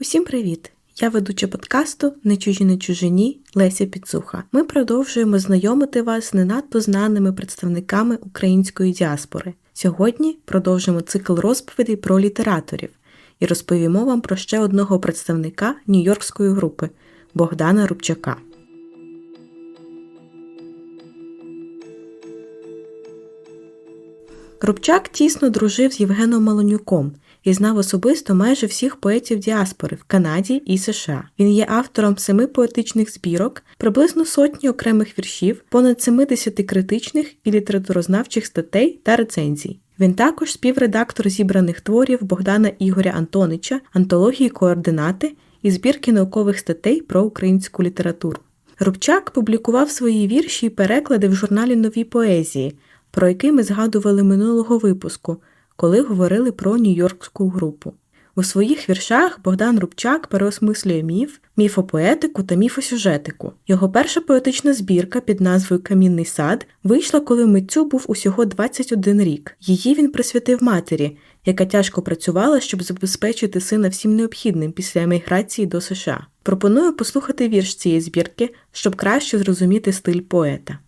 Усім привіт! Я ведуча подкасту Не чужі не чужині Леся Підсуха. Ми продовжуємо знайомити вас з не надто знаними представниками української діаспори. Сьогодні продовжимо цикл розповідей про літераторів і розповімо вам про ще одного представника нью-йоркської групи Богдана Рубчака. Рубчак тісно дружив з Євгеном Малонюком і знав особисто майже всіх поетів діаспори в Канаді і США. Він є автором семи поетичних збірок, приблизно сотні окремих віршів, понад 70 критичних і літературознавчих статей та рецензій. Він також співредактор зібраних творів Богдана Ігоря Антонича, антології координати і збірки наукових статей про українську літературу. Рубчак публікував свої вірші і переклади в журналі Нові поезії, про який ми згадували минулого випуску, коли говорили про нью-йоркську групу. У своїх віршах Богдан Рубчак переосмислює міф, міфопоетику та міфосюжетику. Його перша поетична збірка під назвою Камінний сад вийшла, коли митцю був усього 21 рік. Її він присвятив матері, яка тяжко працювала, щоб забезпечити сина всім необхідним після еміграції до США. Пропоную послухати вірш цієї збірки, щоб краще зрозуміти стиль поета.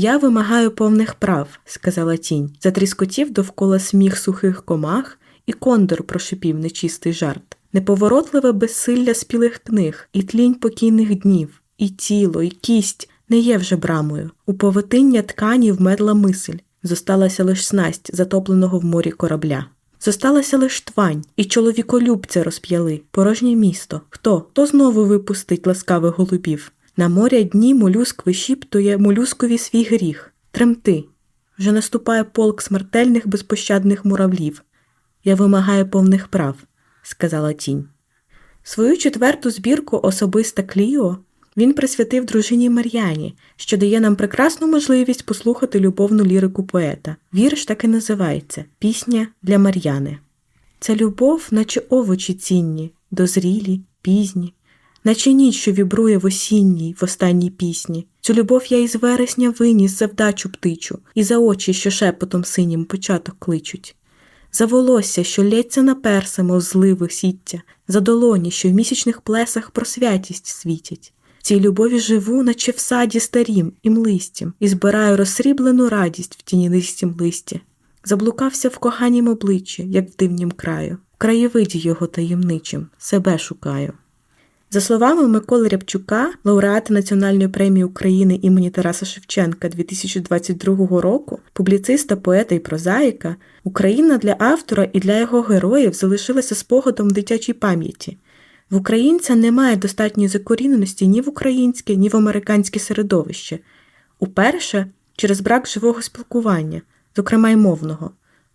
Я вимагаю повних прав, сказала тінь, затріскотів довкола сміх сухих комах, і кондор прошипів нечистий жарт, неповоротливе безсилля спілих книг, і тлінь покійних днів, і тіло, і кість не є вже брамою. У повитиння ткані вмерла мисль, зосталася лиш снасть затопленого в морі корабля. Зосталася лиш твань, і чоловіколюбця розп'яли, порожнє місто. Хто? Хто знову випустить ласкавих голубів? На моря дні молюск вишіптує молюскові свій гріх. Тремти. Вже наступає полк смертельних безпощадних муравлів. Я вимагаю повних прав, сказала тінь. Свою четверту збірку Особиста Кліо він присвятив дружині Мар'яні, що дає нам прекрасну можливість послухати любовну лірику поета. Вірш так і називається Пісня для Мар'яни. Це любов, наче овочі цінні, дозрілі, пізні, наче ніч, що вібрує в осінній, в останній пісні. Цю любов я із вересня виніс за вдачу птичу, і за очі, що шепотом синім початок кличуть. За волосся, що лється на перса, мов зливи сіття, за долоні, що в місячних плесах про святість світять. Цій любові живу, наче в саді старім і млистім, і збираю розсріблену радість в тінінистім листі. Заблукався в коханім обличчі, як в дивнім краю, в краєвиді його таємничим, себе шукаю. За словами Миколи Рябчука, лауреата Національної премії України імені Тараса Шевченка 2022 року, публіциста, поета і прозаїка, Україна для автора і для його героїв залишилася спогадом дитячій пам'яті. В українця немає достатньої закоріненості ні в українське, ні в американське середовище. Уперше, через брак живого спілкування, зокрема й мовного,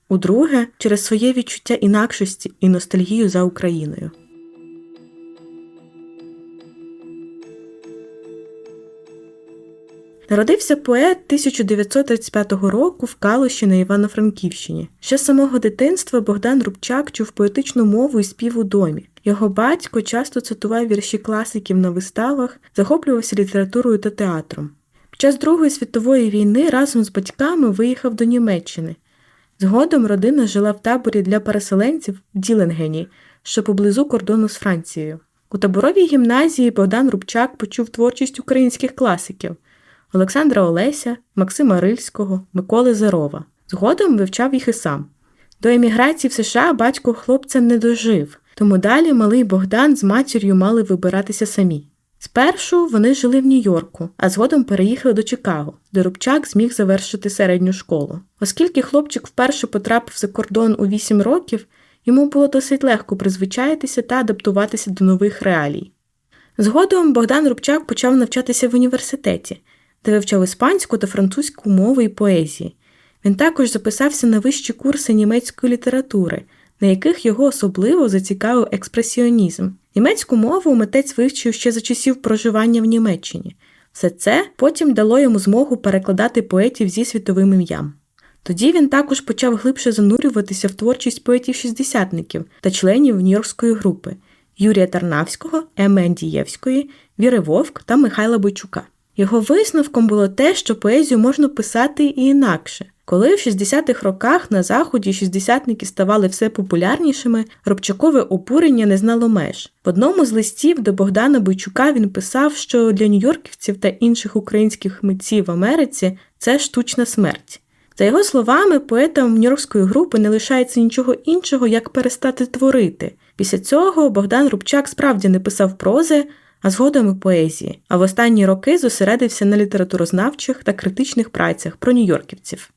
удруге, через своє відчуття інакшості і ностальгію за Україною. Народився поет 1935 року в Калуші на Івано-Франківщині. Ще з самого дитинства Богдан Рубчак чув поетичну мову і спів у домі. Його батько часто цитував вірші класиків на виставах, захоплювався літературою та театром. Під час Другої світової війни разом з батьками виїхав до Німеччини. Згодом родина жила в таборі для переселенців в Діленгені, що поблизу кордону з Францією. У таборовій гімназії Богдан Рубчак почув творчість українських класиків. Олександра Олеся, Максима Рильського, Миколи Зерова. Згодом вивчав їх і сам. До еміграції в США батько хлопця не дожив, тому далі малий Богдан з матір'ю мали вибиратися самі. Спершу вони жили в Нью-Йорку, а згодом переїхали до Чикаго, де Рубчак зміг завершити середню школу. Оскільки хлопчик вперше потрапив за кордон у 8 років, йому було досить легко призвичаїтися та адаптуватися до нових реалій. Згодом Богдан Рубчак почав навчатися в університеті де вивчав іспанську та французьку мови і поезії. Він також записався на вищі курси німецької літератури, на яких його особливо зацікавив експресіонізм. Німецьку мову митець вивчив ще за часів проживання в Німеччині. Все це потім дало йому змогу перекладати поетів зі світовим ім'ям. Тоді він також почав глибше занурюватися в творчість поетів-шістдесятників та членів Нью-Йоркської групи Юрія Тарнавського, Еми Андієвської, Віри Вовк та Михайла Бойчука. Його висновком було те, що поезію можна писати і інакше. Коли в 60-х роках на заході шістдесятники ставали все популярнішими, Робчакове обурення не знало меж. В одному з листів до Богдана Бойчука він писав, що для нью-йорківців та інших українських митців в Америці це штучна смерть. За його словами, поетам нью-йоркської групи не лишається нічого іншого, як перестати творити. Після цього Богдан Рубчак справді не писав прози, а згодом і поезії, а в останні роки зосередився на літературознавчих та критичних працях про нью-йорківців.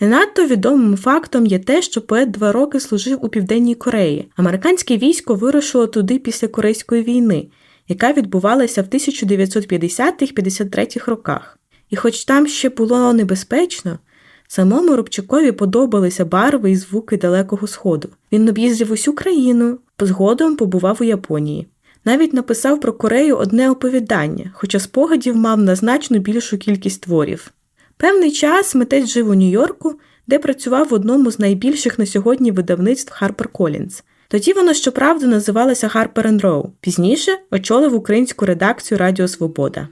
Не надто відомим фактом є те, що поет два роки служив у Південній Кореї. Американське військо вирушило туди після Корейської війни, яка відбувалася в 1950-53 роках. І хоч там ще було небезпечно, самому Рубчакові подобалися барви і звуки Далекого Сходу. Він об'їздив усю країну, згодом побував у Японії. Навіть написав про Корею одне оповідання, хоча спогадів мав на значно більшу кількість творів. Певний час митець жив у Нью-Йорку, де працював в одному з найбільших на сьогодні видавництв HarperCollins. Тоді воно, щоправда, називалося Harper Row. Пізніше очолив українську редакцію Радіо Свобода.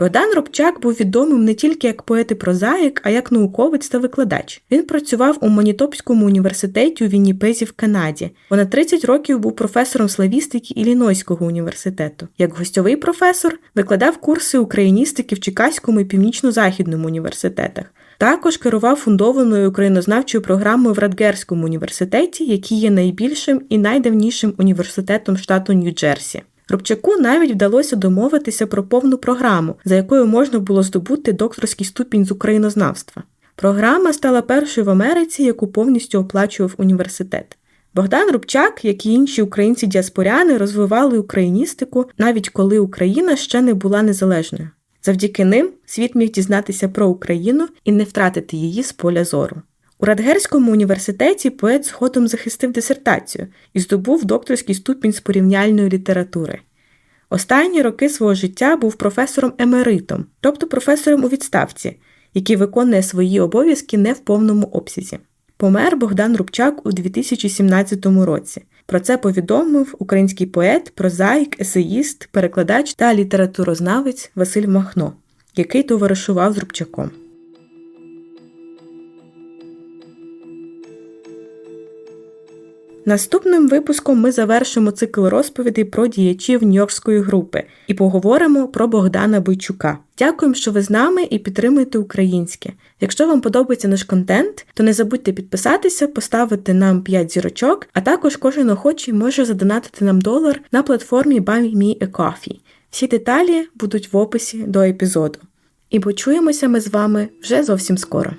Богдан Робчак був відомим не тільки як поет і прозаїк, а як науковець та викладач. Він працював у Манітопському університеті у Вінніпезі в Канаді. Понад 30 років був професором славістики Іллінойського університету. Як гостьовий професор викладав курси україністики в Чикаському і Північно-Західному університетах. Також керував фундованою українознавчою програмою в Радгерському університеті, який є найбільшим і найдавнішим університетом штату Нью-Джерсі. Рубчаку навіть вдалося домовитися про повну програму, за якою можна було здобути докторський ступінь з українознавства. Програма стала першою в Америці, яку повністю оплачував університет. Богдан Рубчак, як і інші українці діаспоряни, розвивали україністику, навіть коли Україна ще не була незалежною. Завдяки ним світ міг дізнатися про Україну і не втратити її з поля зору. У Радгерському університеті поет згодом захистив дисертацію і здобув докторський ступінь з порівняльної літератури. Останні роки свого життя був професором емеритом, тобто професором у відставці, який виконує свої обов'язки не в повному обсязі. Помер Богдан Рубчак у 2017 році. Про це повідомив український поет, прозаїк, есеїст, перекладач та літературознавець Василь Махно, який товаришував з Рубчаком. Наступним випуском ми завершимо цикл розповідей про діячів Нью-Йоркської групи і поговоримо про Богдана Бойчука. Дякуємо, що ви з нами і підтримуєте українське. Якщо вам подобається наш контент, то не забудьте підписатися, поставити нам 5 зірочок, а також кожен охочий може задонатити нам долар на платформі Buy Me a Coffee. Всі деталі будуть в описі до епізоду. І почуємося ми з вами вже зовсім скоро.